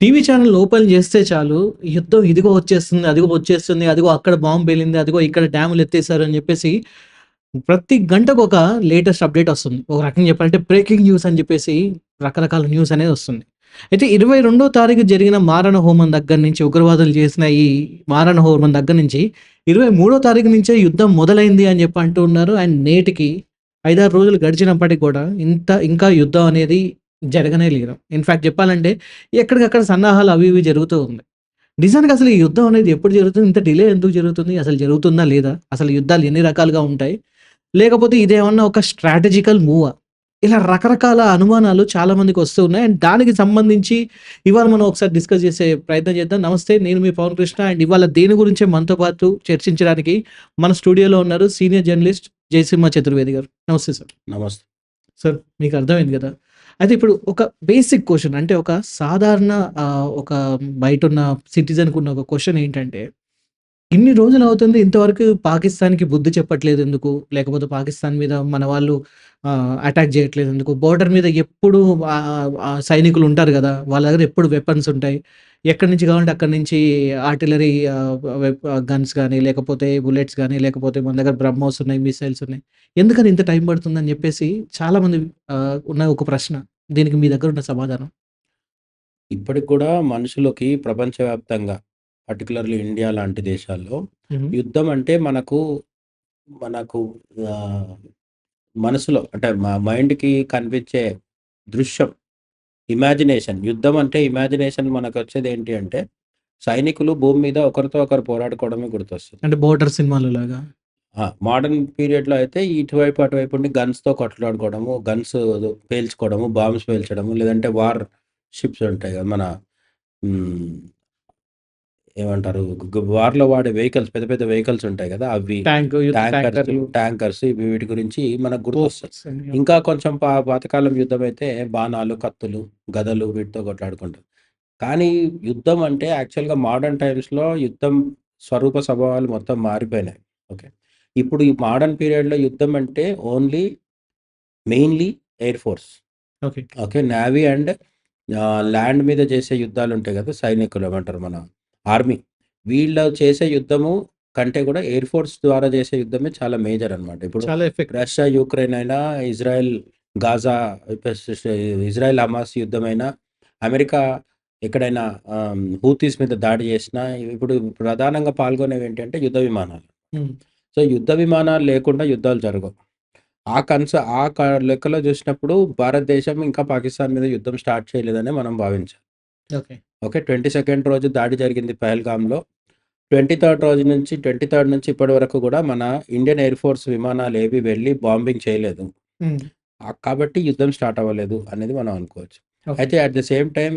TV channel open చేస్తే చాలు యుద్ధం ఇదిగో వచ్చేస్తుంది, అదిగో వచ్చేస్తుంది, అదిగో అక్కడ బాంబు వెళ్ళింది అదిగో ఇక్కడ డ్యాములు ఎత్తేసారు అని చెప్పేసి ప్రతి గంటకు ఒక లేటెస్ట్ అప్డేట్ వస్తుంది. ఒక రకంగా చెప్పాలంటే బ్రేకింగ్ న్యూస్ అని చెప్పేసి రకరకాల న్యూస్ అనేది వస్తుంది. అయితే 22 తారీఖు జరిగిన మారణ హోమం దగ్గర నుంచి ఉగ్రవాదులు చేసిన ఈ మారణ హోమం దగ్గర నుంచి 23 తారీఖు నుంచే యుద్ధం మొదలైంది అని చెప్పి అంటూ ఉన్నారు. అండ్ నేటికి 5, 6 రోజులు గడిచినప్పటికి కూడా ఇంత ఇంకా యుద్ధం అనేది జరగనే లేదు. ఇన్‌ఫాక్ట్ చెప్పాలంటే ఎక్కడికక్కడ సన్నాహాలు అవి ఇవి జరుగుతూ ఉంది. నిజానికి అసలు ఈ యుద్ధం అనేది ఎప్పుడు జరుగుతుంది? ఇంత డిలే ఎందుకు జరుగుతుంది? అసలు జరుగుతుందా లేదా? అసలు యుద్ధాలు ఎన్ని రకాలుగా ఉంటాయి? లేకపోతే ఇదేమన్నా ఒక స్ట్రాటజికల్ మూవా? ఇలా రకరకాల అనుమానాలు చాలా మందికి వస్తూ ఉన్నాయి. అండ్ దానికి సంబంధించి ఇవాళ మనం ఒకసారి డిస్కస్ చేసే ప్రయత్నం చేద్దాం. నమస్తే నేను మీ పవన్ కృష్ణ అండ్ ఇవాళ దేని గురించే మనతో పాటు చర్చించడానికి మన స్టూడియోలో ఉన్నారు సీనియర్ జర్నలిస్ట్ జయసింహ చతుర్వేది గారు. నమస్తే సార్. నమస్తే. సార్ మీకు అర్థమైంది కదా! అయితే ఇప్పుడు ఒక బేసిక్ క్వశ్చన్ అంటే ఒక సాధారణ ఒక ఒక బయటున్న సిటిజన్‌కి ఉన్న ఒక క్వశ్చన్ ఏంటంటే, ఇన్ని రోజులు అవుతుంది ఇంతవరకు పాకిస్తాన్‌కి బుద్ధి చెప్పట్లేదు ఎందుకు? లేకపోతే పాకిస్తాన్ మీద మన వాళ్ళు ఆహ్, అటాక్ చేయట్లేదు ఎందుకు? బోర్డర్ మీద ఎప్పుడు ఆహ్, ఆహ్, సైనికులు ఉంటారు కదా! వాళ్ళ దగ్గర ఎప్పుడు వెపన్స్ ఉంటాయి. ఎక్కడి నుంచి కావాలంటే అక్కడి నుంచి ఆర్టిలరీ ఆహ్, వెప్ గన్స్ కానీ లేకపోతే బుల్లెట్స్ కానీ లేకపోతే మన దగ్గర బ్రహ్మోస్ ఉన్నాయి, మిసైల్స్ ఉన్నాయి. ఎందుకని ఇంత టైం పడుతుందని చెప్పేసి చాలామంది ఆహ్, ఉన్న ఒక ప్రశ్న. దీనికి మీ దగ్గర ఉన్న సమాధానం? ఇప్పటికి కూడా మనుషులకి ప్రపంచవ్యాప్తంగా పర్టిక్యులర్‌లీ ఇండియా లాంటి దేశాల్లో. యుద్ధం అంటే మనకు, మనకు మనసులో అంటే మా మైండ్‌కి కనిపించే దృశ్యం. ఇమాజినేషన్ యుద్ధం అంటే ఇమాజినేషన్ మనకొచ్చేది ఏంటి అంటే, సైనికులు భూమి మీద ఒకరితో ఒకరు పోరాడుకోవడమే గుర్తొస్తుంది. అంటే 'బోర్డర్' సినిమాలో లాగా. మోడర్న్ పీరియడ్‌లో అయితే ఇటువైపు, అటువైపు ఉండి గన్స్‌తో కొట్లాడుకోవడము, గన్స్ పేల్చుకోవడము, బాంబ్స్ పేల్చడము, లేదంటే వార్ షిప్స్ ఉంటాయి కదా! మన. ఏమంటారు? వార్‌లో వాడే వెహికల్స్ పెద్ద పెద్ద వెహికల్స్ ఉంటాయి కదా! అవి ట్యాంక్ యుద్ధ ట్యాంకర్స్, వీటి గురించి మనకు అని. ఇంకా కొంచెం పాతకాలం యుద్ధమైతే బాణాలు, కత్తులు, గదలు వీటితో కొట్లాడుకుంటారు. కానీ యుద్ధం అంటే యాక్చువల్‌గా మోడర్న్ టైమ్స్‌లో యుద్ధం స్వరూప స్వభావాలు మొత్తం మారిపోయినాయి. ఓకే. ఇప్పుడు ఈ మోడర్న్ పీరియడ్‌లో యుద్ధం అంటే only mainly air force. Okay. Okay. Navy and land మీద చేసే యుద్ధాలు ఉంటాయి కదా! సైనికులు ఏమంటారు మన ఆర్మీ. వీళ్ళు చేసే యుద్ధము కంటే కూడా ఎయిర్ ఫోర్స్ ద్వారా చేసే యుద్ధమే చాలా మేజర్ అన్నమాట. ఇప్పుడు చాలా ఎఫెక్ట్. రష్యా, యుక్రెయిన్ అయినా, ఇజ్రాయెల్, గాజా, ఇజ్రాయెల్, హమాస్ యుద్ధమైనా, అమెరికా ఎక్కడైనా హూతీస్ మీద దాడి చేసినా, ఇప్పుడు ప్రధానంగా పాల్గొనేవి ఏంటంటే యుద్ధ విమానాలు. సో, యుద్ధ విమానాలు లేకుండా యుద్ధాలు జరగవు. ఆ కన్స ఆ లెక్కలో చూసినప్పుడు భారతదేశం ఇంకా పాకిస్తాన్ మీద యుద్ధం స్టార్ట్ చేయలేదనే మనం భావించాలి. ఓకే. ఓకే. 22nd రోజు దాడి జరిగింది పహల్గామ్‌లో. 23rd రోజు నుంచి 23rd నుంచి ఇప్పటి వరకు కూడా మన ఇండియన్ ఎయిర్ ఫోర్స్ విమానాలు ఏవి వెళ్ళి బాంబింగ్ చేయలేదు. కాబట్టి యుద్ధం స్టార్ట్ అవ్వలేదు అనేది మనం అనుకోవచ్చు. అయితే అట్ ద సేమ్ టైమ్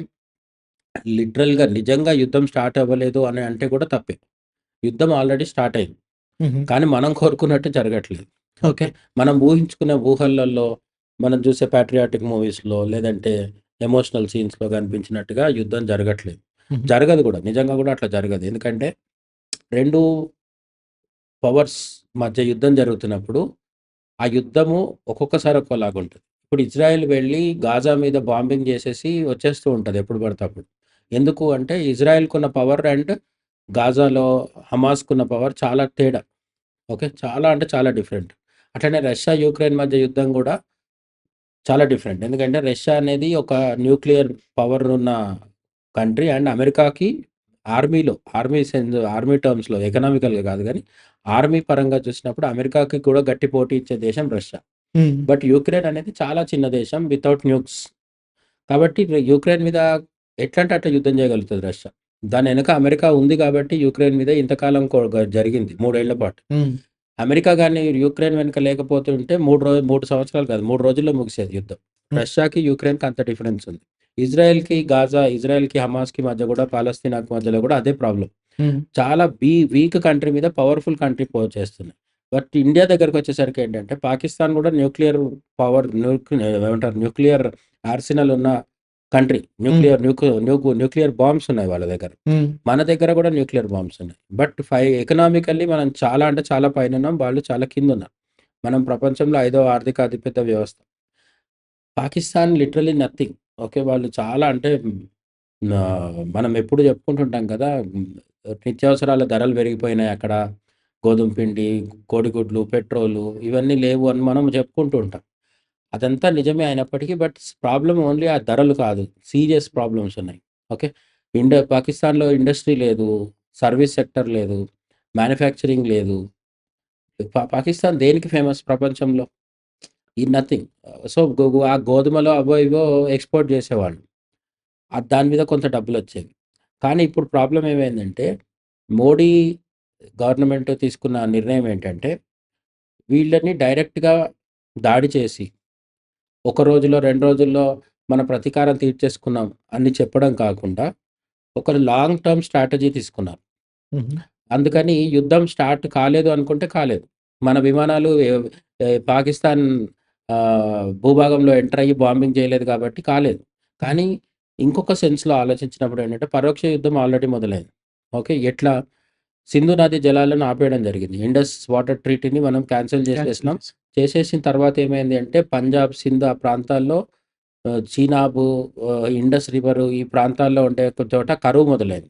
లిటరల్‌గా నిజంగా యుద్ధం స్టార్ట్ అవ్వలేదు అని అంటే కూడా తప్పే. యుద్ధం ఆల్రెడీ స్టార్ట్ అయింది. కానీ మనం కోరుకున్నట్టు జరగట్లేదు. ఓకే. మనం ఊహించుకునే ఊహలలో, మనం చూసే పాట్రియాటిక్ మూవీస్‌లో లేదంటే ఎమోషనల్ సీన్స్‌లో కనిపించినట్టుగా యుద్ధం జరగట్లేదు. జరగదు కూడా. నిజంగా కూడా అట్లా జరగదు. ఎందుకంటే 2 పవర్స్ మధ్య యుద్ధం జరుగుతున్నప్పుడు, ఆ యుద్ధము ఒక్కొక్కసారి ఒక్కోలాగుంటది. ఇప్పుడు ఇజ్రాయెల్ వెళ్ళి గాజా మీద బాంబింగ్ చేసేసి వచ్చేస్తూ ఉంటది ఎప్పుడు పడితే అప్పుడు. ఎందుకు అంటే ఇజ్రాయెల్‌కున్న పవర్ అండ్ గాజాలో హమాస్‌కున్న పవర్ చాలా తేడా. ఓకే. చాలా అంటే చాలా డిఫరెంట్. అట్లనే రష్యా, యుక్రెయిన్ మధ్య యుద్ధం కూడా చాలా డిఫరెంట్. ఎందుకంటే రష్యా అనేది ఒక న్యూక్లియర్ పవర్ ఉన్న కంట్రీ అండ్ అమెరికాకి ఆర్మీలో ఆర్మీ సెన్స్ ఆర్మీ టర్మ్స్‌లో ఎకనామికల్‌గా కాదు గానీ, ఆర్మీ పరంగా చూసినప్పుడు అమెరికాకి కూడా గట్టి పోటీ ఇచ్చే దేశం రష్యా. బట్ యుక్రెయిన్ అనేది చాలా చిన్న దేశం వితౌట్ న్యూక్స్. కాబట్టి యుక్రెయిన్ మీద ఎట్లంటే అట్లా యుద్ధం చేయగలుగుతది రష్యా. దాని వెనక అమెరికా ఉంది కాబట్టి యుక్రెయిన్ మీద ఇంతకాలం జరిగింది 3 ఏళ్ళ పాటు. అమెరికా గాని యుక్రెయిన్ వెనక లేకపోతుంటే 3 రో 3 సంవత్సరాలు కాదు 3 రోజుల్లో ముగిసేది యుద్ధం. రష్యాకి, యుక్రెయిన్‌కి అంత డిఫరెన్స్ ఉంది. ఇజ్రాయెల్‌కి, గాజా, ఇజ్రాయెల్‌కి, హమాస్‌కి మధ్య కూడా పాలస్తీనాకి మధ్యలో కూడా అదే ప్రాబ్లమ్. హ్మ్. చాలా బీ వీక్ కంట్రీ మీద పవర్‌ఫుల్ కంట్రీ పో చేస్తున్నాయి. బట్ ఇండియా దగ్గరకొచ్చేసరికి ఏంటంటే పాకిస్తాన్ కూడా న్యూక్లియర్ పవర్ న్యూక్ ఏమంటారు న్యూక్లియర్ ఆర్సెనల్ ఉన్న country. Nuclear nuke nuke nuclear bombs ఉన్నాయి వాళ్ళ దగ్గర. మన దగ్గర కూడా న్యూక్లియర్ బాంబ్స్ ఉన్నాయి. బట్ ఫై ఎకనామికల్లీ మనం చాలా అంటే చాలా పైనున్నాం. వాళ్ళు చాలా కిందున్నారు. మనం ప్రపంచంలో ఐదవ ఆర్థిక అతిపెద్ద వ్యవస్థ. Pakistan literally nothing. ఓకే. వాళ్ళు చాలా అంటే మనం ఎప్పుడు చెప్పుకుంటుంటాం కదా! నిత్యావసరాల ధరలు పెరిగిపోయినాయి అక్కడ. గోధుమ పిండి, కోడిగుడ్లు, పెట్రోలు ఇవన్నీ లేవు అని మనం చెప్పుకుంటూ ఉంటాం. అదంతా నిజమే అయినప్పటికీ బట్ ప్రాబ్లం ఓన్లీ ఆ ధరలు కాదు. సీరియస్ ప్రాబ్లమ్స్ ఉన్నాయి. ఓకే. ఇండ పాకిస్తాన్‌లో ఇండస్ట్రీ లేదు. సర్వీస్ సెక్టర్ లేదు. మ్యానుఫ్యాక్చరింగ్ లేదు. పా పాకిస్తాన్ దేనికి ఫేమస్ ప్రపంచంలో? ఈ నథింగ్. సో, గో ఆ గోధుమలో అవో ఇవో ఎక్స్‌పోర్ట్ చేసేవాళ్ళు. దాని మీద కొంత డబ్బులు వచ్చేవి కానీ ఇప్పుడు ప్రాబ్లం ఏమైందంటే మోడీ గవర్నమెంట్ తీసుకున్న నిర్ణయం ఏంటంటే వీళ్ళని డైరెక్ట్‌గా దాడి చేసి ఒక రోజులో, 2 రోజుల్లో మన ప్రతీకారం తీర్చేసుకున్నాం అని చెప్పడం కాకుండా ఒక లాంగ్ టర్మ్ స్ట్రాటజీ తీసుకున్నారు. అందుకని యుద్ధం స్టార్ట్ కాలేదు అనుకుంటే కాలేదు. మన విమానాలు పాకిస్తాన్ భూభాగంలో ఎంటర్ అయ్యి బాంబింగ్ చేయలేదు కాబట్టి కాలేదు. కానీ ఇంకొక సెన్స్‌లో ఆలోచించినప్పుడు ఏంటంటే పరోక్ష యుద్ధం ఆల్రెడీ మొదలైంది. ఓకే. ఎట్లా? సింధు నది జలాలను ఆపేయడం జరిగింది. ఇండస్ వాటర్ ట్రీటీని మనం క్యాన్సెల్ చేసేసినాం. చేసి చేసేసిన తర్వాత ఏమైంది అంటే పంజాబ్, సింధ్ ఆ ప్రాంతాల్లో చీనాబు, ఇండస్ రివరు ఈ ప్రాంతాల్లో ఉండే చోట కరువు మొదలైంది.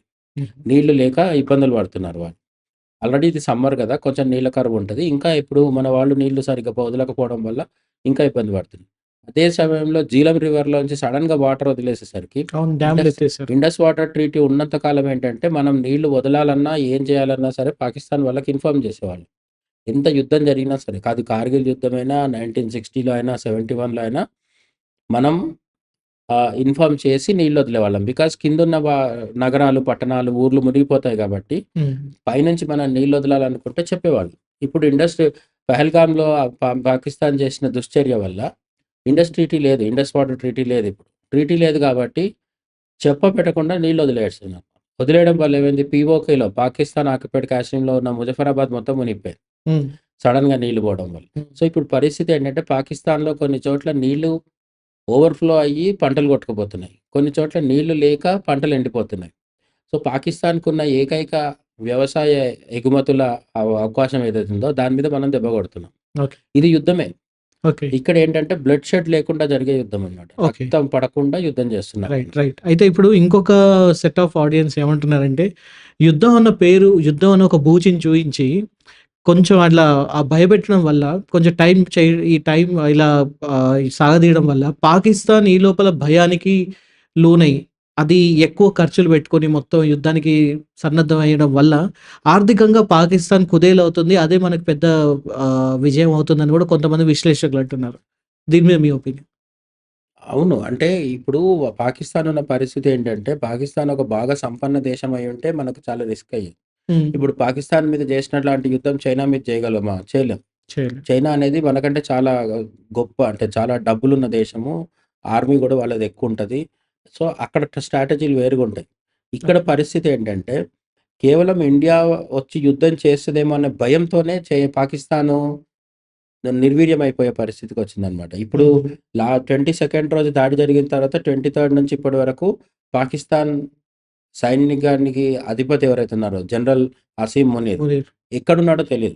నీళ్ళు లేక ఇబ్బందులు పడుతున్నారు వాళ్ళు. ఆల్రెడీ ఇది సమ్మర్ గదా! కొంచెం నీళ్ళ కరువు ఉంటది. ఇంకా ఇప్పుడు మన వాళ్ళు నీళ్ళు సరిగ్గా వదలకపోవడం వల్ల ఇంకా ఇబ్బంది పడుతుంది. అదే సమయంలో జీలం రివర్‌లోంచి సడెన్‌గా వాటర్ వదిలేసేసరికి అవును. డ్యామ్‌లు ఇండస్ వాటర్ ట్రీటీ ఉన్నంత కాలం ఏంటంటే మనం నీళ్ళు వదలాలన్నా, ఏం చేయాలన్నా సరే పాకిస్తాన్ వాళ్ళకి ఇన్ఫార్మ్ చేసేవాళ్ళు. ఎంత యుద్ధం జరిగినా సరే. అది కార్గిల్ యుద్ధమైనా, 1960లో అయినా, 71లో అయినా మనం ఇన్ఫార్మ్ చేసి నీళ్ళు వదిలేవాళ్ళం. బికాజ్ కిందున్న నగరాలు, పట్టణాలు, ఊర్లు మునిగిపోతాయి కాబట్టి. పైనుంచి మనం నీళ్ళు వదలాలనుకుంటే చెప్పేవాళ్ళు. ఇప్పుడు ఇండస్ పహల్గామ్‌లో పాకిస్తాన్ చేసిన దుశ్చర్య వల్ల ఇండస్ ట్రీటీ లేదు. ఇండస్ వాటర్ ట్రీటీ లేదు ఇప్పుడు. ట్రీటీ లేదు కాబట్టి చెప్పపెట్టకుండా నీళ్ళు వదిలేస్తున్నారు. వదిలేయడం వల్ల ఏమైంది పీఓకేలో పాకిస్తాన్ ఆక్యుపైడ్ కాశ్మీర్‌లో ఉన్న ముజఫరాబాద్ మొత్తం మునిగిపోయింది. హ్మ్. సడెన్‌గా నీళ్ళు పోవడం వల్ల. సో, ఇప్పుడు పరిస్థితి ఏంటంటే పాకిస్తాన్‌లో కొన్ని చోట్ల నీళ్ళు ఓవర్‌ఫ్లో అయ్యి పంటలు కొట్టుకుపోతున్నాయి. కొన్ని చోట్ల నీళ్ళు లేక పంటలు ఎండిపోతున్నాయి. సో, పాకిస్తాన్‌కున్న ఏకైక వ్యవసాయ ఎగుమతుల అవ అవకాశం ఏదైతే ఉందో దాని మీద మనం దెబ్బ కొడుతున్నాం. ఇది యుద్ధమే. ఓకే. ఇక్కడ ఏంటంటే బ్లడ్ షెడ్ లేకుండా జరిగే యుద్ధం అన్నమాట. ఓకే. రక్తం పడకుండా యుద్ధం చేస్తున్నారు. రైట్. రైట్. అయితే ఇప్పుడు ఇంకొక సెట్ ఆఫ్ ఆడియన్స్ ఏమంటున్నారంటే యుద్ధం అన్న పేరు యుద్ధం అన్న ఒక బూచిని చూయించి కొంచెం అట్లా ఆ భయపెట్టడం వల్ల కొంచెం టైం చే ఈ టైం ఇలా సాగదీయడం వల్ల పాకిస్తాన్ ఈ లోపల భయానికి లోనై అది ఎక్కువ ఖర్చులు పెట్టుకొని మొత్తం యుద్ధానికి సన్నద్ధం అయ్యడం వల్ల ఆర్థికంగా పాకిస్తాన్ కుదేలవుతుంది. అదే మనకు పెద్ద విజయం అవుతుందని కూడా కొంతమంది విశ్లేషకులు అంటున్నారు. దీని మీద మీ ఒపీనియన్? అవును. అంటే ఇప్పుడు పాకిస్తాన్ ఉన్న పరిస్థితి ఏంటంటే పాకిస్తాన్ ఒక బాగా సంపన్న దేశం అయ్యుంటే మనకు చాలా రిస్క్ అయ్యేది. హ్మ్. ఇప్పుడు పాకిస్తాన్ మీద చేసినట్లాంటి యుద్ధం చైనా మీద చేయగలమా? చేయలేం. చైనా అనేది మనకంటే చాలా గొప్ప అంటే చాలా డబ్బులున్న దేశము. ఆర్మీ కూడా వాళ్ళది ఎక్కువుంటది. సో, అక్కడ స్ట్రాటజీలు వేరుగుంటాయి. ఇక్కడ ఓకే. పరిస్థితి ఏంటంటే కేవలం ఇండియా వచ్చి యుద్ధం చేస్తదేమో అనే భయంతోనే చే పాకిస్తాను నిర్వీర్యం అయిపోయే పరిస్థితికొచ్చిందన్నమాట. ఇప్పుడు హుహు. లా 22nd రోజు దాడి జరిగిన తర్వాత 23rd నుంచి ఇప్పటి వరకు పాకిస్తాన్ సైనికానికి అధిపతి ఎవరైతే ఉన్నారో జనరల్ అసీం మునీర్. ఎక్కడున్నాడో. హుహు.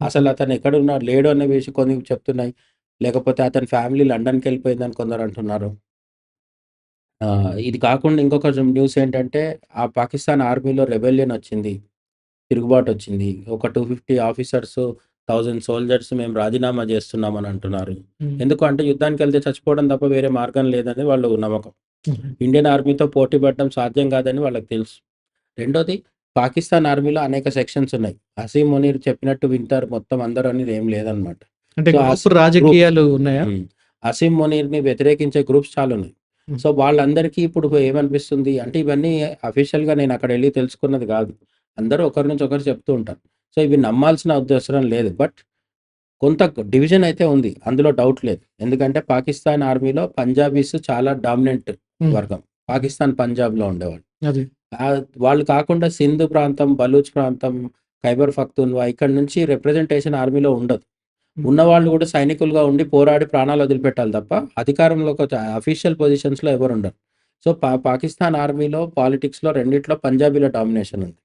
అసలు అతను ఎక్కడున్నాడు లేడు అనే విషయం కొన్ని చెప్తున్నాయి. లేకపోతే అతని ఫ్యామిలీ లండన్‌కెళ్ళిపోయిందని కొందరు అంటున్నారు. ఇది కాకుండా ఇంకొక న్యూస్ ఏంటంటే ఆ పాకిస్తాన్ ఆర్మీలో రెబెలియన్ వచ్చింది. తిరుగుబాటొచ్చింది. ఒక 250 ఆఫీసర్స్, 1000 సోల్జర్స్ మేము రాజీనామా చేస్తున్నామని అంటున్నారు. హ్మ్. ఎందుకు అంటే యుద్ధానికెళ్తే చచ్చిపోవడం తప్ప వేరే మార్గం లేదని వాళ్ళు నమ్మకం. హుహు. ఇండియన్ ఆర్మీతో పోటీ పడడం సాధ్యం కాదని వాళ్ళకి తెలుసు. రెండోది పాకిస్తాన్ ఆర్మీలో అనేక సెక్షన్స్ ఉన్నాయి. అసీం మునీర్ చెప్పినట్టు వింటారు మొత్తం అందరూ అనేది ఏం లేదన్నమాట. అంటే సో, గ్రూప్ అస్ గ్రూప్ రాజకీయాలు ఉన్నాయా? హ్మ్. అసీం మునీర్‌ని వ్యతిరేకించే గ్రూప్స్ చాలా ఉన్నాయి. సో, వాళ్ళందరికీ ఇప్పుడు ఏమనిపిస్తుంది అంటే ఇవన్నీ అఫీషియల్‌గా నేను అక్కడెళ్ళి తెలుసుకున్నది కాదు. అందరూ ఒకరి నుంచి ఒకరు చెప్తూ ఉంటారు. సో, ఇవి నమ్మాల్సిన అవసరం లేదు. బట్ కొంత డివిజన్ అయితే ఉంది. అందులో డౌట్ లేదు. ఎందుకంటే పాకిస్తాన్ ఆర్మీలో పంజాబీస్ చాలా డామినెంట్. వర్గం. పాకిస్తాన్ పంజాబ్‌లో ఉండేవాళ్ళు. వాళ్ళు కాకుండా సింధ్ ప్రాంతం, బలూచ్ ప్రాంతం, ఖైబర్ పఖ్తూన్‌వా ఇక్కడి నుంచి రిప్రజెంటేషన్ ఆర్మీలో ఉండదు. ఉన్నవాళ్ళు కూడా సైనికులుగా ఉండి పోరాడి ప్రాణాలు వదిలిపెట్టాలి తప్ప అధికారంలోకి వచ్చే అఫీషియల్ పొజిషన్స్‌లో ఎవరు ఉండరు. సో, పా పాకిస్తాన్ ఆర్మీలో పాలిటిక్స్‌లో రెండిట్లో పంజాబీలో డామినేషన్ ఉంది.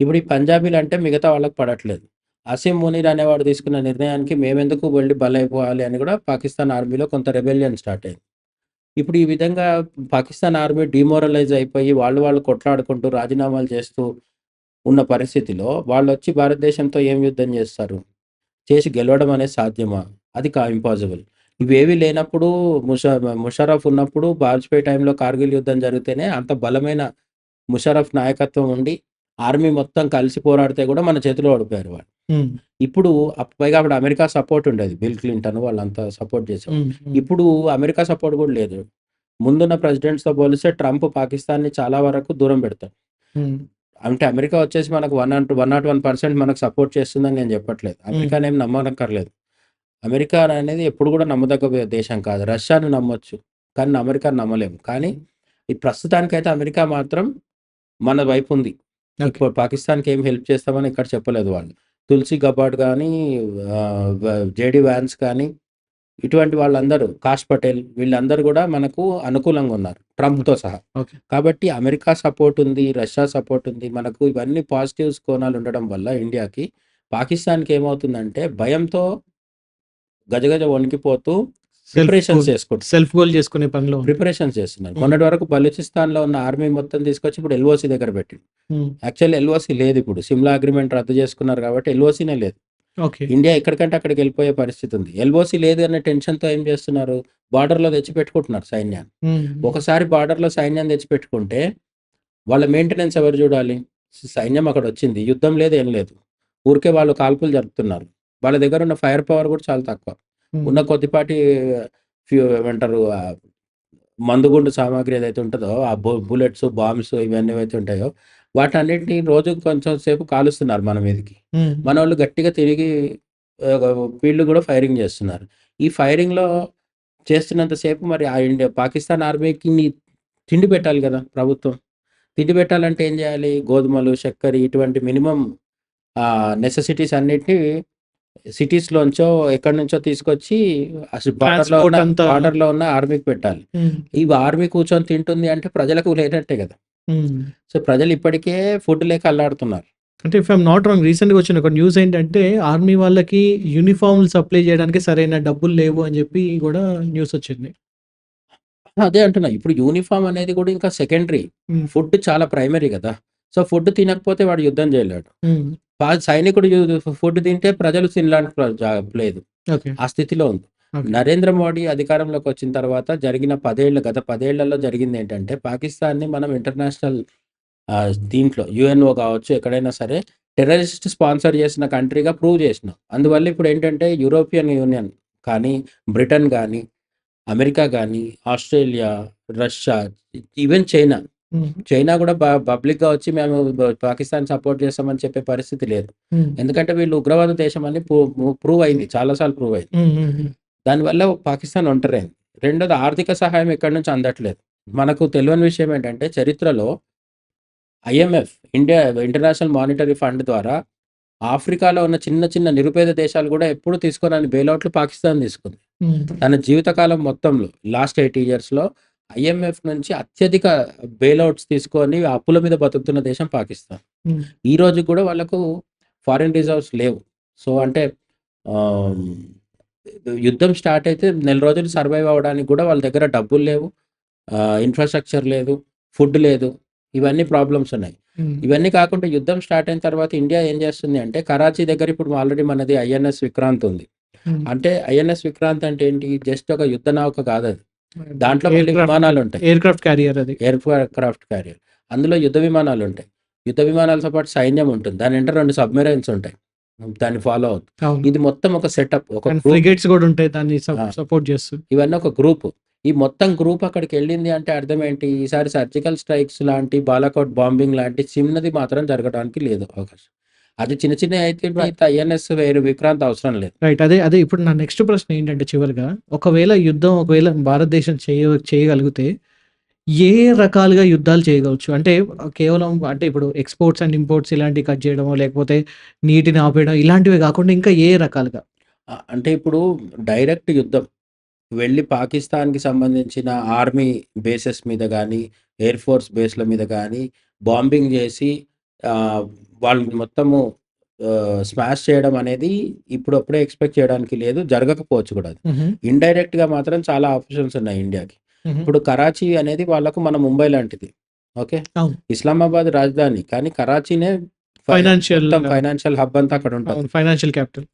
ఇప్పుడు ఈ పంజాబీలు అంటే మిగతా వాళ్ళకి పడట్లేదు. అసీం మునీర్ అనేవాడు తీసుకున్న నిర్ణయానికి మేమెందుకు వెళ్ళి బలైపోవాలి అని కూడా పాకిస్తాన్ ఆర్మీలో కొంత రెబెలియన్ స్టార్ట్ అయింది. ఇప్పుడు ఈ విధంగా పాకిస్తాన్ ఆర్మీ డిమోరలైజ్ అయిపోయి వాళ్ళు వాళ్ళు కొట్లాడుకుంటూ రాజీనామాలు చేస్తూ ఉన్న పరిస్థితిలో వాళ్ళు వచ్చి భారతదేశంతో ఏం యుద్ధం చేస్తారు చేసి గెలవడం అనేది సాధ్యమా? అది కా ఇంపాసిబుల్ ఇవేవి లేనప్పుడు ముషా ముషరఫ్ ఉన్నప్పుడు వాజ్పేయి టైంలో కార్గిల్ యుద్ధం జరిగితేనే అంత బలమైన ముషరఫ్ నాయకత్వం ఉండి ఆర్మీ మొత్తం కలిసి పోరాడితే కూడా మన చేతిలో ఓడిపోయారు వాళ్ళు. ఉమ్, ఇప్పుడు పైగా అప్పుడు అమెరికా సపోర్ట్ ఉండేది. బిల్ క్లింటన్ వాళ్ళంతా సపోర్ట్ చేశారు ఇప్పుడు అమెరికా సపోర్ట్ కూడా లేదు. ముందున్న presidents తో పోలిస్తే ట్రంప్ పాకిస్తాన్ని చాలా వరకు దూరం పెడతాడు. అంటే అమెరికా వచ్చేసి మనకు one nought one nought one percent మనకు సపోర్ట్ చేస్తుందని నేను చెప్పట్లేదు. అమెరికాని ఏం నమ్మనక్కర్లేదు. అమెరికా అనేది ఎప్పుడు కూడా నమ్మదగ్గ దేశం కాదు. రష్యాను నమ్మొచ్చు కానీ అమెరికాని నమ్మలేము. కానీ ఈ ప్రస్తుతానికైతే అమెరికా మాత్రం మన వైపు ఉంది. ఇప్పుడు పాకిస్తాన్కి ఏం హెల్ప్ చేస్తామని ఇక్కడ చెప్పలేదు వాళ్ళు. తులసి గబాడ్ కానీ జేడి వ్యాన్స్ కానీ ఇటువంటి వాళ్ళందరూ కాష్ పటేల్ వీళ్ళందరూ కూడా మనకు అనుకూలంగా ఉన్నారు ట్రంప్తో సహా. కాబట్టి అమెరికా సపోర్ట్ ఉంది రష్యా సపోర్ట్ ఉంది మనకు ఇవన్నీ పాజిటివ్స్ కోణాలు ఉండడం వల్ల ఇండియాకి పాకిస్తాన్కి ఏమవుతుందంటే భయంతో గజగజ వణికిపోతూ ప్రిపరేషన్స్ చేసుకుంటారు సెల్ఫ్ గోల్ చేసుకునే పనిలో. ప్రిపరేషన్స్ చేస్తున్నారు. Hmm. మొన్నటి వరకు బలూచిస్తాన్లో ఉన్న ఆర్మీ మొత్తం తీసుకొచ్చి ఇప్పుడు ఎల్ఓసి దగ్గర పెట్టింది. ఉమ్, యాక్చువల్లీ ఎల్ఓసి లేదు ఇప్పుడు. సిమ్లా అగ్రిమెంట్ రద్దు చేసుకున్నారు కాబట్టి ఎల్ఓసీనే లేదు. ఇండియా ఎక్కడికంటే అక్కడికి వెళ్ళిపోయే పరిస్థితి ఉంది. ఎల్ఓసి లేదు అనే టెన్షన్తో ఏం చేస్తున్నారు? బార్డర్లో తెచ్చి పెట్టుకుంటున్నారు సైన్యాన్ని ఒకసారి బార్డర్లో సైన్యం తెచ్చి పెట్టుకుంటే వాళ్ళ మెయింటెనెన్స్ ఎవరు చూడాలి? సైన్యం అక్కడ వచ్చింది. యుద్ధం లేదు ఏం లేదు. ఊరికే వాళ్ళు కాల్పులు జరుపుతున్నారు. వాళ్ళ దగ్గర ఉన్న ఫైర్ పవర్ కూడా చాలా తక్కువ. ఉన్న కొద్దిపాటి ఫ్యూ ఏమంటారు మందుగుండు సామాగ్రి ఏదైతే ఉంటుందో ఆ బుల్లెట్స్ బాంబ్స్ ఇవన్నీ ఏవైతే ఉంటాయో వాటన్నిటిని రోజు కొంచెం సేపు కాలుస్తున్నారు మన మీదకి. మన వాళ్ళు గట్టిగా తిరిగి వీళ్ళు కూడా ఫైరింగ్ చేస్తున్నారు. ఈ ఫైరింగ్లో చేస్తున్నంతసేపు మరి ఆ ఇండియా పాకిస్తాన్ ఆర్మీకి తిండి పెట్టాలి కదా ప్రభుత్వం. తిండి పెట్టాలంటే ఏం చేయాలి? గోధుమలు చక్కెర ఇటువంటి మినిమం నెసెసిటీస్ అన్నిటిని cities లోంచో ఎక్కడి నుంచో తీసుకొచ్చి అసలు border లో Transport ఉన్న ఆర్మీకి పెట్టాలి. ఈ ఆర్మీ కూర్చొని తింటుంది అంటే ప్రజలకు లేనట్టే కదా. సో ప్రజలు ఇప్పటికే ఫుడ్ లేక అల్లాడుతున్నారు. అంటే ఇఫ్ ఐమ్ నాట్ రాంగ్ రీసెంట్గా వచ్చిన ఒక న్యూస్ ఏంటంటే ఆర్మీ వాళ్ళకి యూనిఫామ్లు సప్లై చేయడానికి సరైన డబ్బులు లేవు అని చెప్పి కూడా న్యూస్ వచ్చింది. అదే అంటున్నా. ఇప్పుడు యూనిఫామ్ అనేది కూడా ఇంకా సెకండరీ ఫుడ్ చాలా ప్రైమరీ కదా. సో ఫుడ్ తినకపోతే వాడు యుద్ధం చేయలేడు. సైనికుడు ఫుడ్ తింటే ప్రజలు తినడానికి లేదు. ఆ స్థితిలో ఉంది. నరేంద్ర మోడీ అధికారంలోకి వచ్చిన తర్వాత జరిగిన పదేళ్ళ గత పదేళ్ళలో జరిగింది ఏంటంటే పాకిస్తాన్ని మనం ఇంటర్నేషనల్ దీంట్లో యుఎన్ఓ కావచ్చు ఎక్కడైనా సరే టెర్రరిస్ట్ స్పాన్సర్ చేసిన కంట్రీగా ప్రూవ్ చేసినాం. అందువల్ల ఇప్పుడు ఏంటంటే యూరోపియన్ యూనియన్ కానీ బ్రిటన్ కానీ అమెరికా కానీ Australia Russia even China. China కూడా పబ్లిక్గా వచ్చి మేము పాకిస్తాన్ సపోర్ట్ చేస్తామని చెప్పే పరిస్థితి లేదు. ఎందుకంటే వీళ్ళు ఉగ్రవాద దేశం అని ప్రూవ్ అయింది చాలాసార్లు ప్రూవ్ అయింది. దానివల్ల పాకిస్తాన్ ఒంటరైంది. రెండోది ఆర్థిక సహాయం ఎక్కడి నుంచి అందట్లేదు. మనకు తెలియని విషయం ఏంటంటే చరిత్రలో IMF India International Monetary Fund ద్వారా ఆఫ్రికాలో ఉన్న చిన్న చిన్న నిరుపేద దేశాలు కూడా ఎప్పుడు తీసుకోనని బెయిలౌట్లు పాకిస్తాన్ తీసుకుంది. తన జీవితకాలం మొత్తంలో లాస్ట్ ఎయిటీ ఇయర్స్లో ఐఎంఎఫ్ నుంచి అత్యధిక బెయిలౌట్స్ తీసుకొని అప్పుల మీద బతుకుతున్న దేశం పాకిస్తాన్. ఈ రోజు కూడా వాళ్ళకు ఫారిన్ రిజర్వ్స్ లేవు. సో అంటే యుద్ధం స్టార్ట్ అయితే నెల రోజులు సర్వైవ్ అవ్వడానికి కూడా వాళ్ళ దగ్గర డబ్బులు లేవు. ఇన్ఫ్రాస్ట్రక్చర్ లేదు ఫుడ్ లేదు ఇవన్నీ ప్రాబ్లమ్స్ ఉన్నాయి. ఇవన్నీ కాకుండా యుద్ధం స్టార్ట్ అయిన తర్వాత ఇండియా ఏం చేస్తుంది అంటే కరాచీ దగ్గర ఇప్పుడు ఆల్రెడీ మనది ఐఎన్ఎస్ విక్రాంత్ ఉంది. అంటే ఐఎన్ఎస్ విక్రాంత్ అంటే ఏంటి? జస్ట్ ఒక యుద్ధ నౌక కాదు అది. దాంట్లో మళ్ళీ విమానాలు ఉంటాయి. ఎయిర్ క్రాఫ్ట్ క్యారియర్ అది. ఎయిర్ క్రాఫ్ట్ క్యారియర్ అందులో యుద్ధ విమానాలు ఉంటాయి. యుద్ధ విమానాలతో పాటు సైన్యం ఉంటుంది. దాని అంటే రెండు సబ్మెరైన్స్ ఉంటాయి. దాన్ని ఫాలో అవుతుంది ఇది మొత్తం ఒక సెటప్ ఒక. ఫ్రిగేట్స్ కూడా ఉంటాయి దాన్ని. సపోర్ట్ చేస్తుంది ఇవన్నీ ఒక గ్రూప్ ఈ మొత్తం గ్రూప్ అక్కడికి వెళ్ళింది అంటే అర్థం ఏంటి? ఈసారి సర్జికల్ స్ట్రైక్స్ లాంటి బాలాకోట్ బాంబింగ్ లాంటి చిన్నది మాత్రం జరగడానికి లేదు అవకాశం. అది చిన్న చిన్న అయితే ఐఎన్ఎస్ వేరు విక్రాంత్ అవసరం లేదు. రైట్ అదే అదే ఇప్పుడు నా నెక్స్ట్ ప్రశ్న ఏంటంటే చివరిగా ఒకవేళ యుద్ధం ఒకవేళ భారతదేశం చేయ చేయగలిగితే ఏ రకాలుగా యుద్ధాలు చేయగలచ్చు? అంటే కేవలం అంటే ఇప్పుడు ఎక్స్పోర్ట్స్ అండ్ ఇంపోర్ట్స్ ఇలాంటివి కట్ చేయడమో లేకపోతే నీటిని ఆపేయడం ఇలాంటివి కాకుండా ఇంకా ఏ రకాలుగా? అంటే ఇప్పుడు డైరెక్ట్ యుద్ధం. వెళ్ళి పాకిస్తాన్కి సంబంధించిన ఆర్మీ బేసెస్ మీద కానీ ఎయిర్ ఫోర్స్ బేస్ల మీద కానీ బాంబింగ్ చేసి వాళ్ళని మొత్తము స్మాష్ చేయడం అనేది ఇప్పుడప్పుడే ఎక్స్పెక్ట్ చేయడానికి లేదు జరగకపోవచ్చు కూడా అది. ఇండైరెక్ట్గా మాత్రం చాలా ఆప్షన్స్ ఉన్నాయి ఇండియాకి. ఇప్పుడు కరాచీ అనేది వాళ్ళకు మన ముంబై లాంటిది. ఓకే. ఇస్లామాబాద్ రాజధాని. కానీ కరాచీనే ఫైనాన్షియల్ ఫైనాన్షియల్ హబ్ అంతా అక్కడ ఉంటది. Financial capital.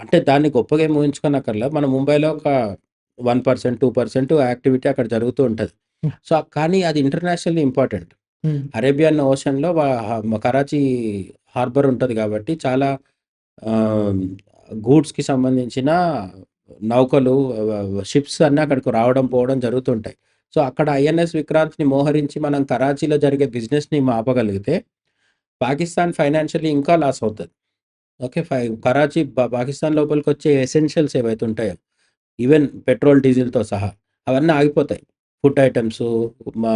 అంటే దాన్ని గొప్పగా ఏమి ఊహించుకోనక్కర్లా. మన ముంబైలో ఒక 1%, 2% యాక్టివిటీ అక్కడ జరుగుతూ ఉంటది. సో, కానీ అది ఇంటర్నేషనల్లీ ఇంపార్టెంట్. అరేబియన్ ఓషన్‌లో కరాచీ హార్బర్ ఉంటది కాబట్టి చాలా ఆహ్, గూడ్స్‌కి సంబంధించిన నౌకలు షిప్స్ అన్నీ అక్కడికి రావడం, పోవడం జరుగుతుంటాయి. సో, అక్కడ ఐఎన్ఎస్ విక్రాంత్‌ని మోహరించి మనం కరాచీలో జరిగే బిజినెస్‌ని ఆపగలిగితే పాకిస్తాన్ ఫైనాన్షియల్లీ ఇంకా లాస్ అవుతుంది ఓకే. ఫై కరాచీ పాకిస్తాన్ లోపలికి వచ్చే ఎసెన్షియల్స్ ఏవైతే ఉంటాయో ఈవెన్ పెట్రోల్, డీజిల్‌తో సహా అవన్నీ ఆగిపోతాయి. ఫుడ్ ఐటెమ్స్, మా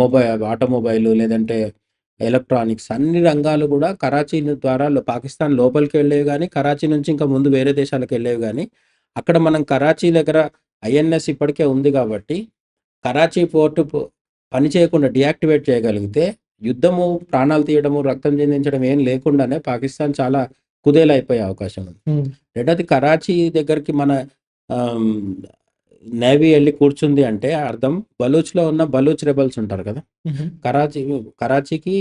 మొబైల్ ఆటోమొబైల్ లేదంటే ఎలక్ట్రానిక్స్ అన్ని రంగాలు కూడా కరాచీ ద్వారా పాకిస్తాన్ లోపలికి వెళ్ళేవి కానీ కరాచీ నుంచి ఇంకా ముందు వేరే దేశాలకెళ్ళేవి కానీ అక్కడ మనం కరాచీ దగ్గర ఐఎన్ఎస్ ఇప్పటికే ఉంది కాబట్టి, కరాచీ పోర్ట్ పని చేయకుండా డీయాక్టివేట్ చేయగలిగితే యుద్ధము, ప్రాణాలు తీయడము, రక్తం చిందించడం ఏం లేకుండానే పాకిస్తాన్ చాలా కుదేలయిపోయే అవకాశం ఉంది. రెండోది కరాచీ దగ్గరికి మన నేవీ ఎళ్ళి కూర్చుంది అంటే అర్థం బలూచ్‌లో ఉన్న బలూచ్ రెబెల్స్ ఉంటారు కదా! కరాచీ కరాచీకి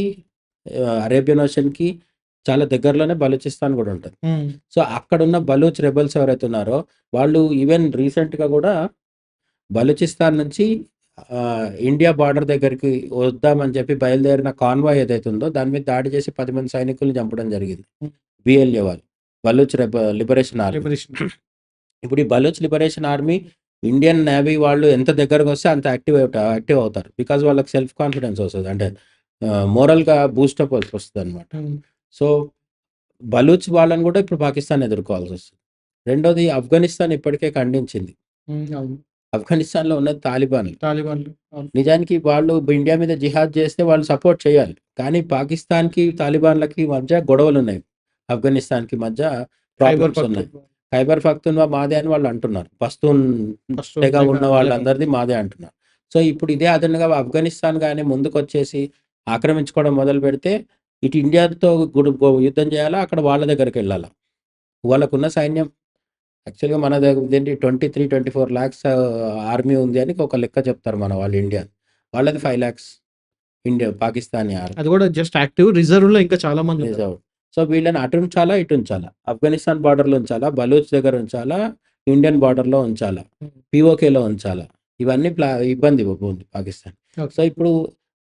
అరేబియన్ ఓషన్‌కి చాలా దగ్గరలోనే బలూచిస్తాన్ గూడా ఉంటది. సో, అక్కడున్న బలూచ్ రెబెల్స్ ఎవరైతే ఉన్నారో వాళ్ళు ఈవెన్ రీసెంట్‌గా గూడా బలూచిస్తాన్ నుంచి ఇండియా బార్డర్ దగ్గరికి వద్దామని చెప్పి బయలుదేరిన కాన్వాయ్ ఏదైతే ఉందో దాని మీద దాడి చేసి 10 మంది సైనికుల్ని చంపడం జరిగింది. బీఎల్ఏ వాళ్ళు. Baloch Liberation Army. ఇప్పుడు ఈ Baloch Liberation Army Indian Navy వాళ్ళు ఎంత దగ్గరకొస్తే అంత యాక్టివ్ యాక్టివ్ అవుతారు. బికాజ్ వాళ్ళకి సెల్ఫ్ కాన్ఫిడెన్స్ వస్తది. అంటే మోరల్‌గా బూస్టప్ వస్తదనమాట. హ్మ్. సో, బలూచ్ వాళ్ళని గూడా ఇప్పుడు పాకిస్తాన్ ఎదుర్కోవాల్సొస్తుంది. రెండోది ఆఫ్ఘనిస్తాన్ ఇప్పటికే ఖండించింది. హ్మ్. అవును. ఆఫ్ఘనిస్తాన్‌లో ఉన్నది తాలిబాన్లు. తాలిబాన్లు. అవును. నిజానికి వాళ్ళు ఇండియా మీద జిహాద్ చేస్తే వాళ్ళు సపోర్ట్ చేయాలి. కానీ పాకిస్తాన్‌కి, తాలిబాన్లకి మధ్య గొడవలున్నాయి. ఆఫ్ఘనిస్తాన్‌కి మధ్య ఖైబర్ ప్రాబ్లమ్స్ ఉన్నాయి. ఖైబర్ పఖ్తూన్‌ఖ్వా మాదే అని వాళ్ళు అంటున్నారు. పస్తూన్ ఉన్న. వాళ్ళందరిది మాదే అంటున్నారు. సో, ఇప్పుడు ఇదే అదనుగా ఆఫ్ఘనిస్తాన్ గాని ముందుకొచ్చేసి ఆక్రమించుకోవడం మొదలుపెడితే ఇటు ఇండియాతో యుద్ధం చేయాలా, అక్కడ వాళ్ళ దగ్గరికెళ్ళాలా. వాళ్ళకున్న సైన్యం యాక్చువల్‌గా మన దగ్గర ఇదేంటి 23, 24 లాక్స్ ఆర్మీ ఉంది అని ఒక లెక్క చెప్తారు మన వాళ్ళు ఇండియా. వాళ్ళది 5 లాక్స్ ఇండియా పాకిస్తానీ ఆర్మీ. అది గూడా జస్ట్ యాక్టివ్ రిజర్వ్‌లో ఇంకా చాలా మందున్నారు. రిజర్వ్. సో, వీళ్ళని అటు ఉంచాలా, ఇటు ఉంచాలా. ఆఫ్ఘనిస్తాన్ బార్డర్‌లో ఉంచాలా, బలూచ్ దగ్గర ఉంచాలా, ఇండియన్ బార్డర్‌లో ఉంచాలా. పీఓకేలో ఉంచాలా. ఇవన్నీ ప్లా ఇబ్బంది ఉంది పాకిస్తాన్. సో, ఇప్పుడు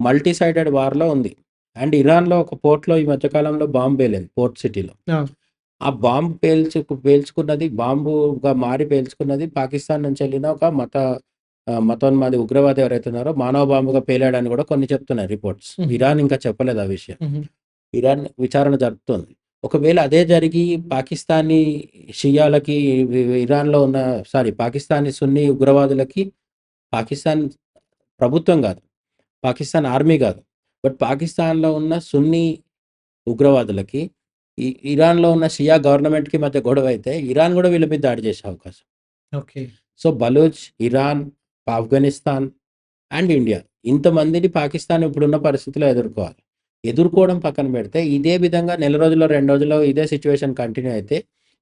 మల్టీ సైడెడ్ వార్‌లో ఉంది. అండ్ ఇరాన్‌లో ఒక పోర్ట్‌లో ఈ మధ్య కాలంలో బాంబ్ పేలింది పోర్ట్ సిటీలో. ఆ! బాంబ్ పేల్చుకు పేల్చుకున్నది బాంబుగా మారి పేల్చుకున్నది పాకిస్తాన్ నుంచి ఎళ్ళిన ఒక మత మతోన్మాది ఉగ్రవాది ఎవరైతే ఉన్నారో మానవ బాంబుగా పేలాడని గూడా కొన్ని చెప్తున్నాయి రిపోర్ట్స్. ఇరాన్ ఇంకా చెప్పలేదు ఆ విషయం. ఇరాన్ విచారణ జరుపుతోంది. ఒకవేళ అదే జరిగి పాకిస్తానీ షియాలకి ఇరాన్‌లో ఉన్న సారీ పాకిస్తానీ సున్నీ ఉగ్రవాదులకి పాకిస్తాన్ ప్రభుత్వం గాదు. పాకిస్తాన్ ఆర్మీ గాదు. బట్ పాకిస్తాన్‌లో ఉన్న సున్నీ ఉగ్రవాదులకి ఇ ఇరాన్‌లో ఉన్న షియా గవర్నమెంట్‌కి మధ్య గొడవైతే ఇరాన్ గూడా వీళ్ళ మీద దాడి చేసే అవకాశం. Okay. So, Baloch, Iran, Afghanistan and India ఇంతమందిని పాకిస్తాన్ ఇప్పుడున్న పరిస్థితిలో ఎదుర్కోవాలి. ఎదుర్కోవడం పక్కన పెడితే ఇదే విధంగా నెల రోజుల్లో, 2 రోజుల్లో ఇదే సిట్యుయేషన్ కంటిన్యూ అయితే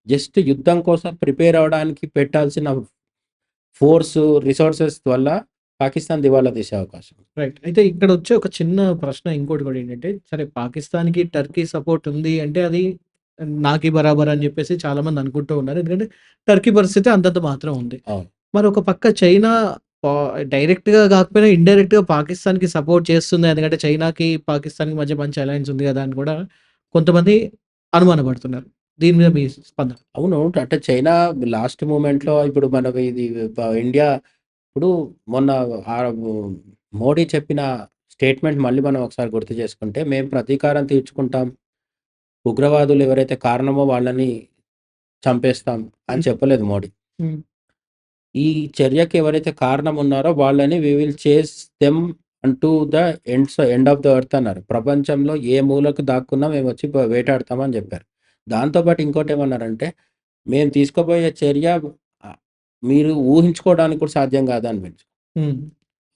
జస్ట్ యుద్ధం కోసం ప్రిపేర్ అవ్వడానికి పెట్టాల్సిన ఫోర్సు, రిసోర్సెస్ వల్ల పాకిస్తాన్ దివాలా తీసే అవకాశం. రైట్. అయితే ఇక్కడొచ్చే ఒక చిన్న ప్రశ్న ఇంకోటి కూడా ఏంటంటే, సరే పాకిస్తాన్‌కి టర్కీ సపోర్ట్ ఉంది అంటే అది నాకి బరాబర్ అని చెప్పేసి చాలామంది అనుకుంటూ ఉన్నారు. ఎందుకంటే టర్కీ పరిస్థితి అంతంత మాత్రం ఉంది. అవును. మరొక పక్క చైనా పా డైరెక్ట్‌గా కాకపోయినా ఇండైరెక్ట్‌గా పాకిస్తాన్‌కి సపోర్ట్ చేస్తుంది. ఎందుకంటే చైనాకి, పాకిస్తాన్‌కి మధ్య మంచి అలయన్స్ ఉంది కదా! అని కూడా కొంతమంది అనుమానపడుతున్నారు. దీని మీద మీ స్పందన? అవును. అంటే చైనా లాస్ట్ మూమెంట్‌లో ఇప్పుడు మనం ఇది ఇండియా ఇప్పుడు మొన్న మోడీ చెప్పిన స్టేట్మెంట్ మళ్ళీ మనం ఒకసారి గుర్తు చేసుకుంటే, మేము ప్రతీకారం తీర్చుకుంటాం. ఉగ్రవాదులు ఎవరైతే కారణమో వాళ్ళని చంపేస్తాం అని హ్మ్. చెప్పలేదు మోడీ. హ్మ్. ఈ చర్యకి ఎవరైతే కారణం ఉన్నారో వాళ్ళని వి విల్ చేస్ దెమ్ అంటూ the ends end of the earth అన్నారు. ప్రపంచంలో ఏ మూలకు దాక్కున్నా మేమొచ్చి ప వేటాడతాం అని చెప్పారు. దాంతో పాటు ఇంకోటేమన్నారంటే, మేము తీసుకోబోయే చర్య మీరు ఊహించుకోవడానికి కూడా సాధ్యం కాదని హ్మ్.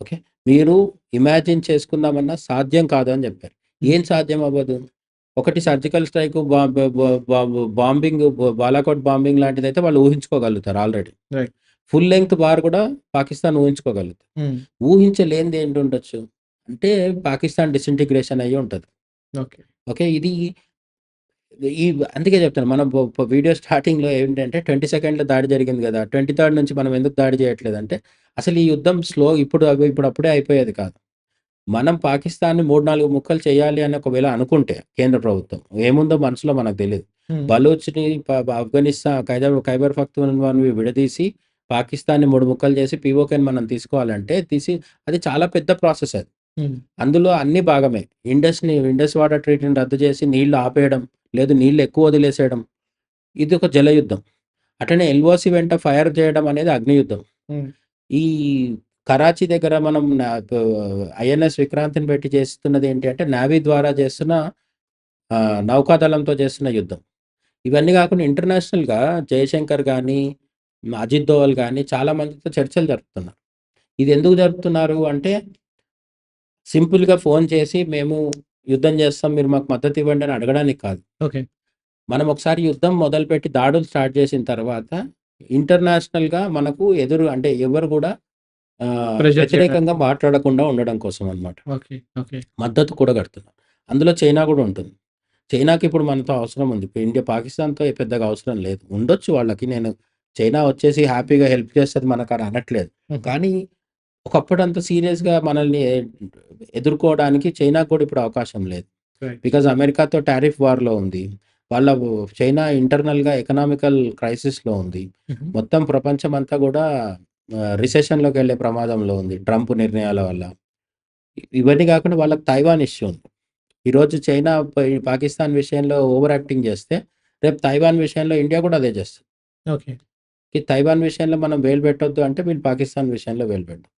ఓకే. మీరు ఇమాజిన్ చేసుకుందామన్నా సాధ్యం కాదు అని చెప్పారు. ఏం సాధ్యం అవ్వదు? ఒకటి surgical strike bombing Balakot bombing లాంటిదైతే వాళ్ళు ఊహించుకోగలుగుతారు ఆల్రెడీ. ఫుల్ లెంగ్త్ వార్ కూడా పాకిస్తాన్ ఊహించుకోగలుగుతుంది హ్మ్. ఊహించలేనిది ఏంటి ఉండొచ్చు అంటే పాకిస్తాన్ డిసింటిగ్రేషన్ అయ్యి ఉంటుంది ఓకే. ఓకే ఇది ఈ అందుకే చెప్తాను మనం వీడియో స్టార్టింగ్లో ఏంటంటే ట్వంటీ సెకండ్లో దాడి జరిగింది కదా ట్వంటీ థర్డ్ నుంచి మనం ఎందుకు దాడి చేయట్లేదు అంటే అసలు ఈ యుద్ధం స్లో ఇప్పుడు ఇప్పుడు అప్పుడే అయిపోయేది కాదు మనం పాకిస్తాన్ని మూడు నాలుగు ముక్కలు చేయాలి అని ఒకవేళ అనుకుంటే కేంద్ర ప్రభుత్వం ఏముందో మనసులో మనకు తెలియదు. బలూచ్ని ఆఫ్ఘనిస్తాన్ ఖైబర్ ఖైబర్ పఖ్తూన్వాని విడదీసి పాకిస్తాన్ని మూడు ముక్కలు చేసి పీఓకేని మనం తీసుకోవాలంటే తీసి అది చాలా పెద్ద ప్రాసెస్ అది. అందులో అన్ని భాగమే ఇండస్ని ఇండస్ వాటర్ ట్రీట్ని రద్దు చేసి నీళ్ళు ఆపేయడం లేదు నీళ్ళు ఎక్కువ వదిలేసేయడం. ఇది ఒక జలయుద్ధం. అట్లనే ఎల్ఓసి వెంట ఫైర్ చేయడం అనేది అగ్నియుద్ధం. ఈ కరాచీ దగ్గర మనం ఐఎన్ఎస్ విక్రాంతిని పెట్టి చేస్తున్నది ఏంటి అంటే నావీ ద్వారా చేస్తున్న నౌకాదళంతో చేస్తున్న యుద్ధం. ఇవన్నీ కాకుండా ఇంటర్నేషనల్గా జయశంకర్ కానీ అజిత్ దోవల్ కానీ చాలా మందితో చర్చలు జరుపుతున్నారు. ఇది ఎందుకు జరుపుతున్నారు అంటే సింపుల్గా ఫోన్ చేసి మేము యుద్ధం చేస్తాం మీరు మాకు మద్దతు ఇవ్వండి అని అడగడానికి కాదు ఓకే. మనం ఒకసారి యుద్ధం మొదలుపెట్టి దాడులు స్టార్ట్ చేసిన తర్వాత ఇంటర్నేషనల్గా మనకు ఎదురు అంటే ఎవరు కూడా వ్యతిరేకంగా మాట్లాడకుండా ఉండడం కోసం అన్నమాట ఓకే. ఓకే. మద్దతు కూడా కడుతున్నారు అందులో చైనా కూడా ఉంటుంది చైనాకి ఇప్పుడు మనతో అవసరం ఉంది ఇప్పుడు ఇండియా పాకిస్తాన్తో పెద్దగా అవసరం లేదు ఉండొచ్చు వాళ్ళకి నేను చైనా వచ్చేసి హ్యాపీగా హెల్ప్ చేస్తుంది మనకు అని అనట్లేదు. కానీ ఒకప్పుడు అంత సీరియస్గా మనల్ని ఎదుర్కోవడానికి చైనా కూడా ఇప్పుడు అవకాశం లేదు. బికాజ్ అమెరికాతో టారిఫ్ వార్లో ఉంది. వాళ్ళ చైనా ఇంటర్నల్గా ఎకనామికల్ క్రైసిస్లో ఉంది. మొత్తం ప్రపంచం అంతా కూడా రిసెషన్లోకి వెళ్ళే ప్రమాదంలో ఉంది ట్రంప్ నిర్ణయాల వల్ల. ఇవన్నీ కాకుండా వాళ్ళకి తైవాన్ ఇష్యూ ఉంది. ఈరోజు చైనా పాకిస్తాన్ విషయంలో ఓవర్ యాక్టింగ్ చేస్తే రేపు తైవాన్ విషయంలో ఇండియా కూడా అదే చేస్తుంది. ఓకే. ఈ తైవాన్ విషయంలో మనం వేలు పెట్టొద్దు అంటే వీళ్ళు పాకిస్తాన్ విషయంలో వేలు పెట్టు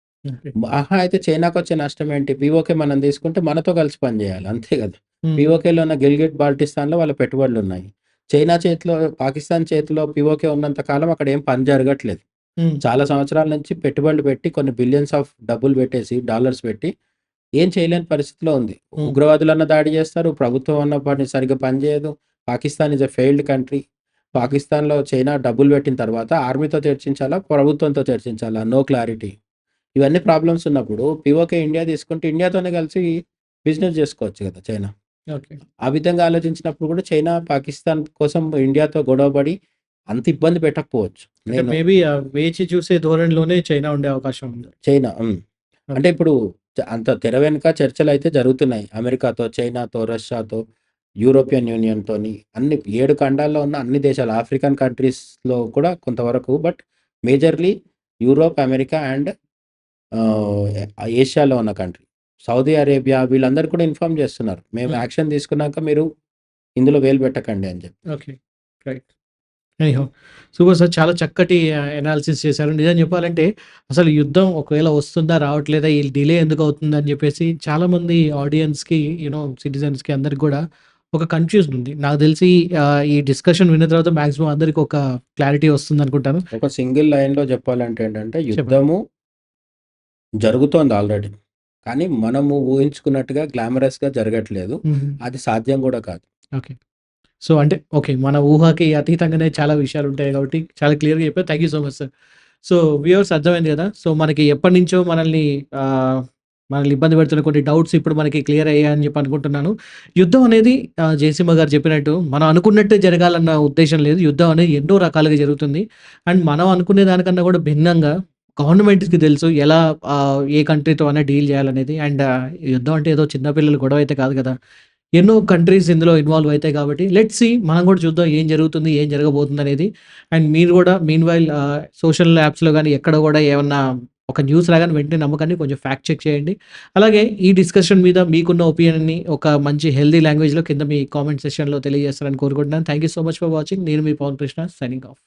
ఆహా అయితే చైనాకు వచ్చే నష్టం ఏంటి? పీఓకే మనం తీసుకుంటే మనతో కలిసి పనిచేయాలి అంతే కదా. పీఓకేలో ఉన్న గిల్గిట్ బాల్టిస్తాన్లో వాళ్ళ పెట్టుబడులు ఉన్నాయి. చైనా చేతిలో పాకిస్తాన్ చేతిలో పీఓకే ఉన్నంత కాలం అక్కడ ఏం పని జరగట్లేదు. చాలా సంవత్సరాల నుంచి పెట్టుబడులు పెట్టి కొన్ని బిలియన్స్ ఆఫ్ డబ్బులు పెట్టేసి డాలర్స్ పెట్టి ఏం చేయలేని పరిస్థితిలో ఉంది. ఉగ్రవాదులన్న దాడి చేస్తారు ప్రభుత్వం అన్న పని సరిగ్గా పనిచేయదు Pakistan is a failed country పాకిస్తాన్లో చైనా డబ్బులు పెట్టిన తర్వాత ఆర్మీతో చర్చించాలా ప్రభుత్వంతో చర్చించాలా? నో క్లారిటీ ఇవన్నీ ప్రాబ్లమ్స్ ఉన్నప్పుడు పిఓకే ఇండియా తీసుకుంటే ఇండియాతోనే కలిసి బిజినెస్ చేసుకోవచ్చు కదా చైనా. ఆ విధంగా ఆలోచించినప్పుడు కూడా చైనా పాకిస్తాన్ కోసం ఇండియాతో గొడవపడి అంత ఇబ్బంది పెట్టకపోవచ్చు మేబీ వేచి చూసే ధోరణిలోనే చైనా ఉండే అవకాశం ఉంది. చైనా. అంటే ఇప్పుడు అంత తెర వెనుక చర్చలు అయితే జరుగుతున్నాయి అమెరికాతో చైనాతో రష్యాతో యూరోపియన్ యూనియన్తోని అన్ని ఏడు ఖండాల్లో ఉన్న అన్ని దేశాలు ఆఫ్రికన్ కంట్రీస్లో కూడా కొంతవరకు but majorly Europe America and ఏషియాలో ఉన్న కంట్రీ సౌదీ అరేబియా వీళ్ళందరూ కూడా ఇన్ఫార్మ్ చేస్తున్నారు మేము Hmm. యాక్షన్ తీసుకున్నాక మీరు ఇందులో వేలు పెట్టకండి అని చెప్పి okay. Right. Anyhow super sir. చాలా చక్కటి అనాలిసిస్ చేశారు. నిజం చెప్పాలంటే అసలు యుద్ధం ఒకవేళ వస్తుందా? రావట్లేదా? ఈ డిలే ఎందుకు అవుతుందని చెప్పేసి చాలామంది ఆడియన్స్‌కి యూనో సిటిజన్స్‌కి అందరికి కూడా ఒక కన్‌ఫ్యూజన్ ఉంది. నాకు తెలిసి ఈ డిస్కషన్ విన్న తర్వాత మాక్సిమం అందరికి ఒక క్లారిటీ వస్తుందనుకుంటాను. ఒక సింగిల్ లైన్‌లో చెప్పాలంటే ఏంటంటే యుద్ధము జరుగుతోంది ఆల్రెడీ. కానీ మనము ఊహించుకున్నట్టుగా గ్లామరస్‌గా జరగట్లేదు. హుహు. అది సాధ్యం కూడా కాదు. ఓకే. సో, అంటే ఓకే. మన ఊహకి అతీతంగానే చాలా విషయాలు ఉంటాయి కాబట్టి చాలా క్లియర్‌గా చెప్పారు. Thank you so much sir. So, viewers అర్థమైంది కదా! సో, మనకి ఎప్పటినుంచో మనల్ని ఆహ్, మనల్ని ఇబ్బంది పెడుతున్న కొన్ని డౌట్స్ ఇప్పుడు మనకి క్లియర్ అయ్యాయని చెప్పి అనుకుంటున్నాను. యుద్ధం అనేది జయసింహ గారు చెప్పినట్టు మనం అనుకున్నట్టే జరగాలన్న ఉద్దేశ్యం లేదు. యుద్ధం అనేది ఎన్నో రకాలుగా జరుగుతుంది. అండ్ మనం అనుకునే దానికన్నా కూడా భిన్నంగా గవర్నమెంట్కి తెలుసు ఎలా ఏ కంట్రీతో అయినా డీల్ చేయాలనేది. అండ్ యుద్ధం అంటే ఏదో చిన్నపిల్లలు గొడవ అయితే కాదు కదా! ఎన్నో కంట్రీస్ ఇందులో ఇన్వాల్వ్ అవుతాయి కాబట్టి లెట్స్ సీ మనం కూడా చూద్దాం ఏం జరుగుతుంది? ఏం జరగబోతుందనేది. అండ్ మీరు కూడా మీన్ వైల్ సోషల్ యాప్స్‌లో కానీ ఎక్కడ కూడా ఏమన్నా ఒక న్యూస్ రాగానే వెంటనే నమ్మకాన్ని కొంచెం ఫ్యాక్ట్ చెక్ చేయండి. అలాగే ఈ డిస్కషన్ మీద మీకున్న ఒపీనియన్‌ని ఒక మంచి హెల్తీ లాంగ్వేజ్‌లో కింద మీ కామెంట్ సెషన్లో తెలియజేస్తారని కోరుకుంటున్నాను. Thank you so much for watching. నేను మీ పవన్ కృష్ణ సైనింగ్ ఆఫ్.